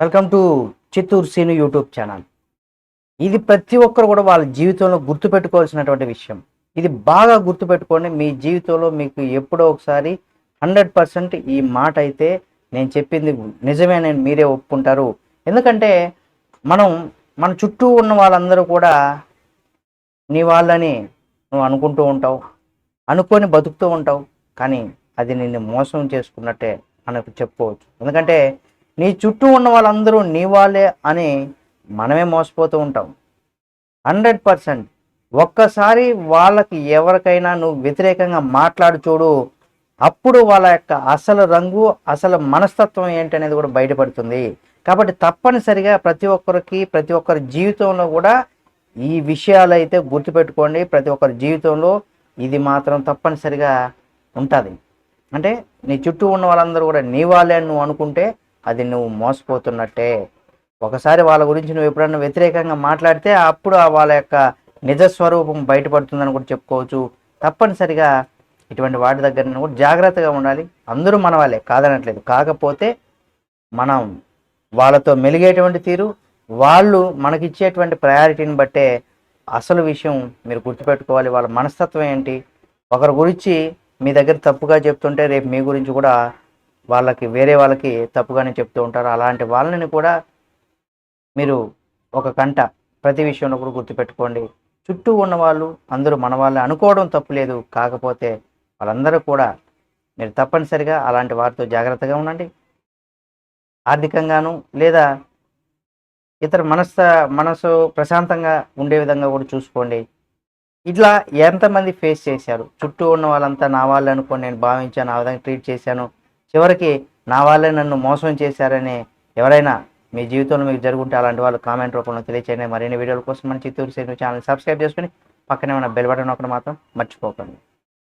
Welcome to Chittoor Seenu YouTube channel. ఇది ప్రతి ఒక్కరు కూడా వాళ్ళ జీవితంలో గుర్తుపెట్టుకోవాల్సినటువంటి విషయం. ఇది బాగా గుర్తుపెట్టుకోండి. మీ జీవితంలో మీకు ఎప్పుడో ఒకసారి హండ్రెడ్ పర్సెంట్ ఈ మాట అయితే నేను చెప్పింది నిజమే నేను మీరే ఒప్పుకుంటారు. ఎందుకంటే మనం మన చుట్టూ ఉన్న వాళ్ళందరూ కూడా నీ వాళ్ళని నువ్వు అనుకుంటూ ఉంటావు అనుకొని బతుకుతూ ఉంటావు. కానీ అది నిన్ను మోసం చేసుకున్నట్టే మనకు చెప్పుకోవచ్చు. ఎందుకంటే నీ చుట్టూ ఉన్న వాళ్ళందరూ నీ వాళ్ళే అని మనమే మోసపోతూ ఉంటాం. Hundred percent. ఒక్కసారి వాళ్ళకి ఎవరికైనా నువ్వు వ్యతిరేకంగా మాట్లాడు చూడు అప్పుడు వాళ్ళ యొక్క అసలు రంగు అసలు మనస్తత్వం ఏంటనేది కూడా బయటపడుతుంది. కాబట్టి తప్పనిసరిగా ప్రతి ఒక్కరికి ప్రతి ఒక్కరి జీవితంలో కూడా ఈ విషయాలు అయితే గుర్తుపెట్టుకోండి. ప్రతి ఒక్కరి జీవితంలో ఇది మాత్రం తప్పనిసరిగా ఉంటుంది. అంటే నీ చుట్టూ ఉన్న వాళ్ళందరూ కూడా నీ వాళ్ళే నువ్వు అనుకుంటే అది నువ్వు మోసపోతున్నట్టే. ఒకసారి వాళ్ళ గురించి నువ్వు ఎప్పుడన్నా వ్యతిరేకంగా మాట్లాడితే అప్పుడు వాళ్ళ యొక్క నిజ స్వరూపం బయటపడుతుందని కూడా చెప్పుకోవచ్చు. తప్పనిసరిగా ఇటువంటి వాటి దగ్గర కూడా జాగ్రత్తగా ఉండాలి. అందరూ మన వాళ్ళే కాదనట్లేదు. కాకపోతే మనం వాళ్ళతో మెలిగేటువంటి తీరు వాళ్ళు మనకిచ్చేటువంటి ప్రయారిటీని బట్టే అసలు విషయం మీరు గుర్తుపెట్టుకోవాలి. వాళ్ళ మనస్తత్వం ఏంటి? ఒకరి గురించి మీ దగ్గర తప్పుగా చెప్తుంటే రేపు మీ గురించి కూడా వాళ్ళకి వేరే వాళ్ళకి తప్పుగానే చెప్తూ ఉంటారు. అలాంటి వాళ్ళని కూడా మీరు ఒక కంట ప్రతి విషయంలో కూడా గుర్తుపెట్టుకోండి. చుట్టూ ఉన్న వాళ్ళు అందరూ మన వాళ్ళని అనుకోవడం తప్పులేదు కాకపోతే వాళ్ళందరూ కూడా మీరు తప్పనిసరిగా అలాంటి వారితో జాగ్రత్తగా ఉండండి. ఆర్థికంగాను లేదా ఇతర మనస్స మనసు ప్రశాంతంగా ఉండే విధంగా కూడా చూసుకోండి. ఇట్లా ఎంతమంది ఫేస్ చేశారు? చుట్టూ ఉన్న వాళ్ళంతా నా వాళ్ళు అనుకోని నేను భావించాను ఆ విధంగా ట్రీట్ చేశాను చివరికి నా వాళ్ళే నన్ను మోసం చేశారని ఎవరైనా మీ జీవితంలో మీకు జరుగుంటే అలాంటి వాళ్ళు కామెంట్ రూపంలో తెలియచేయండి. మరిన్ని వీడియోల కోసం మన చిత్తూరు సేను ఛానల్ సబ్స్క్రైబ్ చేసుకుని పక్కనే ఉన్న బెల్ బటన్ ఒకటి మాత్రం మర్చిపోకండి.